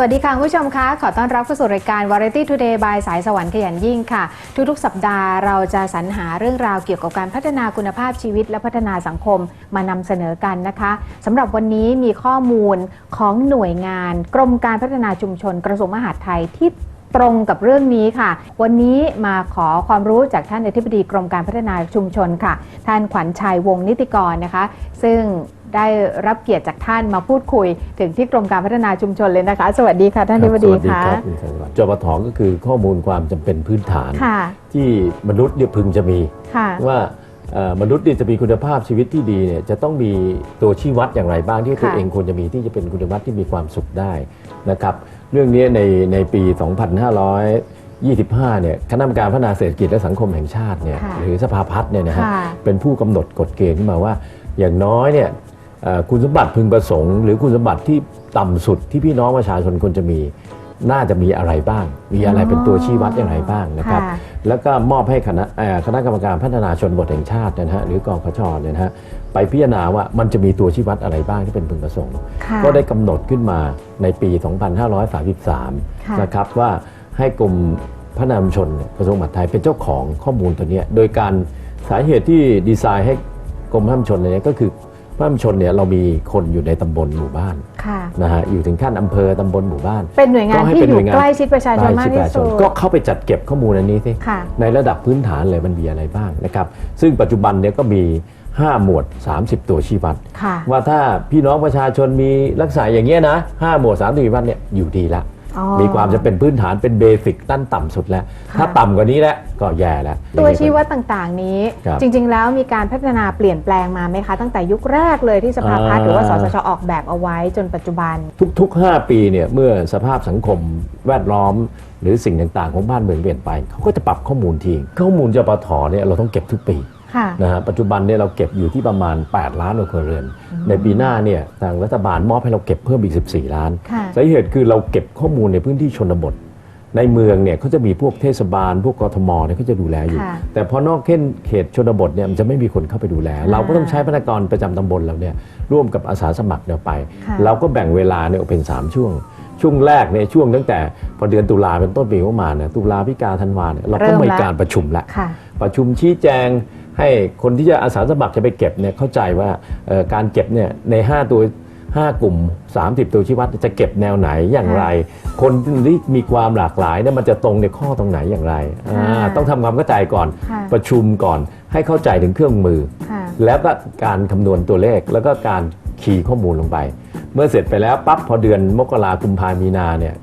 วัสดีค่ะผู้ชมคะ ขอต้อนรับเข้าสู่รายการ Variety Today by สายสวรรค์ขยันยิ่งค่ะ ทุกๆ สัปดาห์เราจะสรรหาเรื่องราวเกี่ยวกับการพัฒนาคุณภาพชีวิตและพัฒนาสังคมมานำเสนอกันนะคะสำหรับวันนี้มีข้อมูลของหน่วยงาน กรมการพัฒนาชุมชนกระทรวงมหาดไทยที่ตรงกับเรื่องนี้ค่ะ วันนี้มาขอความรู้จากท่านอธิบดีกรมการพัฒนาชุมชนค่ะ ท่านขวัญชัยวงศ์นิติกรนะคะ ซึ่ง ได้รับเกียรติจากท่านมาพูดคุย ถึงที่กรมการพัฒนาชุมชนเลยนะคะ สวัสดีค่ะท่านอธิบดีสวัสดีค่ะครับคุณชัยวัฒน์จปทก็คือข้อมูลความจำเป็นพื้นฐาน ค่ะ ที่มนุษย์เนี่ยพึงจะมี ค่ะ ว่าเอ่อมนุษย์เนี่ยจะมีคุณภาพชีวิตที่ดีเนี่ยจะต้องมีตัวชี้วัดอย่างไรบ้างที่ตัวค่ะ เองควรจะมีที่จะเป็นคุณภาพที่มีความสุขได้นะครับเรื่องนี้ในในปี 2525เนี่ยคณะกรรมการพัฒนาเศรษฐกิจและสังคมแห่งชาติเนี่ยค่ะหรือสภาพัฒน์เนี่ยนะฮะค่ะ เป็นผู้กำหนดกฎเกณฑ์ขึ้นมาว่า อย่างน้อยเนี่ยเอ่อ คุณสมบัติพึงประสงค์ หรือคุณสมบัติที่ต่ำสุดที่พี่น้องประชาชนควรจะมีน่าจะมีอะไรบ้าง มีอะไรเป็นตัวชี้วัดอย่างไรบ้างนะครับค่ะแล้วก็มอบให้คณะเอ่อคณะกรรมการพัฒนาชนบทแห่งชาตินะฮะหรือกองพชเนี่ยนะฮะไปพิจารณาว่ามันจะมีตัวชี้วัดอะไรบ้างที่เป็นพึงประสงค์ค่ะก็ได้กำหนดขึ้นมาในปีค่ะ2533 นะครับว่าให้กรมพัฒนาชุมชนเนี่ยกระทรวงมหาดไทยเป็นเจ้าของข้อมูลตัวเนี้ยโดยการสาเหตุที่ดีไซน์ให้กรมพัฒนาชุมชนเนี่ยก็คือ พัฒนาชุมชนเนี่ยเรามีคนอยู่ในตำบลหมู่บ้านค่ะนะฮะอยู่ถึงขั้นอำเภอตำบลหมู่บ้านเป็นหน่วยงานก็ให้ที่เป็นอหน่ยู่วยงานใกล้ชิดประชาชนมากใกล้ชิดประที่ชาชสุนดก็เข้าไปจัดเก็บข้อมูลอันนี้สิค่ะในระดับพื้นฐานเลยมันมีอะไรบ้างนะครับซึ่งปัจจุบันเนี่ยก็มี 5 หมวด 30 ตัวชี้วัดค่ะว่าถ้าพี่น้องประชาชนมีลักษณะอย่างเงี้ยนะ5หมวด30ชี้วัดเนี่ยอยู่ดีละอ๋อ มีความจะเป็นพื้นฐานเป็นเบสิกตั้นต่ำสุดแล้วค่ะถ้าต่ำกว่านี้แล้วก็แย่แล้ว ตัวชี้วัดต่างๆนี้ครับจริง ๆ แล้วมีการพัฒนาเปลี่ยนแปลงมาไหมคะ ตั้งแต่ยุคแรกเลยที่สภาพัฒน์อ่าหรือว่าสสชออกแบบเอาไว้จนปัจจุบัน ทุก ๆ 5 ปีเนี่ยเมื่อสภาพสังคมแวดล้อม หรือสิ่งต่างๆ ของบ้านเมืองเปลี่ยนไปเขาก็จะปรับข้อมูลทิ้งข้อมูลจปทเนี่ยเราต้องเก็บทุกปีค่ะ นะฮะปัจจุบันเนี่ยเราเก็บอยู่ที่ประมาณ 8 ล้านครัวเรือน ในปีหน้าเนี่ยทางรัฐบาลมอบให้เราเก็บเพิ่มอีก 14 ล้านค่ะสาเหตุคือเราเก็บข้อมูลในพื้นที่ชนบท ในเมืองเนี่ยเขาจะมีพวกเทศบาล พวกกทมเนี่ยเขาจะดูแลอยู่ค่ะแต่พอนอกเขตชนบทเนี่ยมันจะไม่มีคนเข้าไปดูแล เราก็ต้องใช้พนักงานประจำตำบลเราเนี่ยร่วมกับอาสาสมัครเนี่ยไปค่ะเราก็แบ่งเวลาเนี่ยออกเป็น3ช่วงช่วงแรกเนี่ยช่วงตั้งแต่พอเดือนตุลาเป็นต้นปีเข้ามาเนี่ยตุลาพิกาธันวาเนี่ยเราก็เริ่มมีละการประชุมละค่ะประชุมชี้แจง ให้คนที่จะอาสาสมัครจะไปเก็บเนี่ยเข้าใจว่าเอ่อการเก็บเนี่ยใน 5 ตัว 5 กลุ่ม 30 ตัวชี้วัดจะเก็บแนวไหนอย่างไร คนที่มีความหลากหลายเนี่ยมันจะตรงในข้อตรงไหนอย่างไรอ่าค่ะต้องทำความเข้าใจก่อนค่ะประชุมก่อนให้เข้าใจถึงเครื่องมือค่ะแล้วก็การคำนวณตัวเลขแล้วก็การคีย์ข้อมูลลงไป เมื่อเสร็จไปแล้วปั๊บพอเดือนมกราคุมภามีนาเนี่ย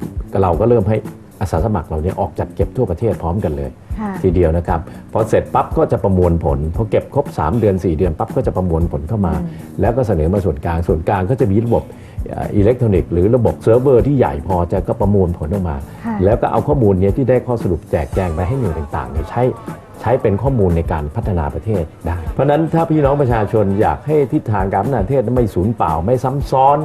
เราก็เริ่มให้ อาสาสมัครเราเนี่ยออกจัดเก็บทั่วประเทศพร้อมกันเลยค่ะทีเดียวนะครับพอเสร็จปั๊บก็จะประมวลผลพอเก็บครบ 3 เดือน 4 เดือนปั๊บก็จะประมวลผลเข้ามาอืมแล้วก็เสนอมาส่วนกลางส่วนกลางก็จะมีระบบเอ่อิเล็กทรอนิกส์หรือระบบเซิร์ฟเวอร์ที่ใหญ่พอจะก็ประมวลผลออกมาค่ะแล้วก็เอาข้อมูลเนี้ยที่ได้ข้อสรุปแจกแจงไปให้หน่วยต่างๆเนี่ยใช้ใช้เป็นข้อมูลในการพัฒนาประเทศได้ เพราะฉะนั้นถ้าพี่น้องประชาชนอยากให้ทิศทางการพัฒนาประเทศนั้นไม่สูญเปล่าไม่ซ้ำซ้อน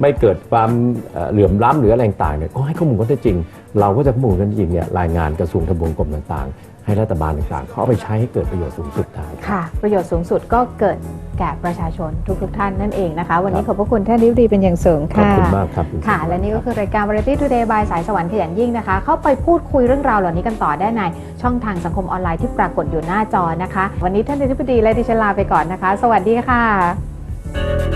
ไม่เกิดความเอ่อเหลื่อมล้ำหรืออะไรต่างๆเนี่ยก็ให้ข้อมูลข้อเท็จจริง เราก็จะข้อมูลข้อเท็จจริงเนี่ยรายงานกระทรวงทบวงกรมต่างๆ ให้รัฐบาลต่างๆเขาเอาไปใช้ให้เกิดประโยชน์สูงสุดได้ ค่ะ ประโยชน์สูงสุดก็เกิดแก่ประชาชนทุกๆท่านนั่นเองนะคะ วันนี้คขรัอบบพระคุณท่านริบดีเป็นอย่างสูงขอบค่ะ คุณมากครับณค่ะ สุภาพ และนี่ก็คือรายการ Variety Today by สายสวรรค์ขยันยิ่งนะคะ เข้าไปพูดคุยเรื่องราวเหล่านี้กันต่อได้ในช่องทางสังคมออนไลน์ที่ปรากฏอยู่หน้าจอนะคะ วันนี้ท่านอธิบดีและดิฉันลาไปก่อนนะคะ สวัสดีค่ะ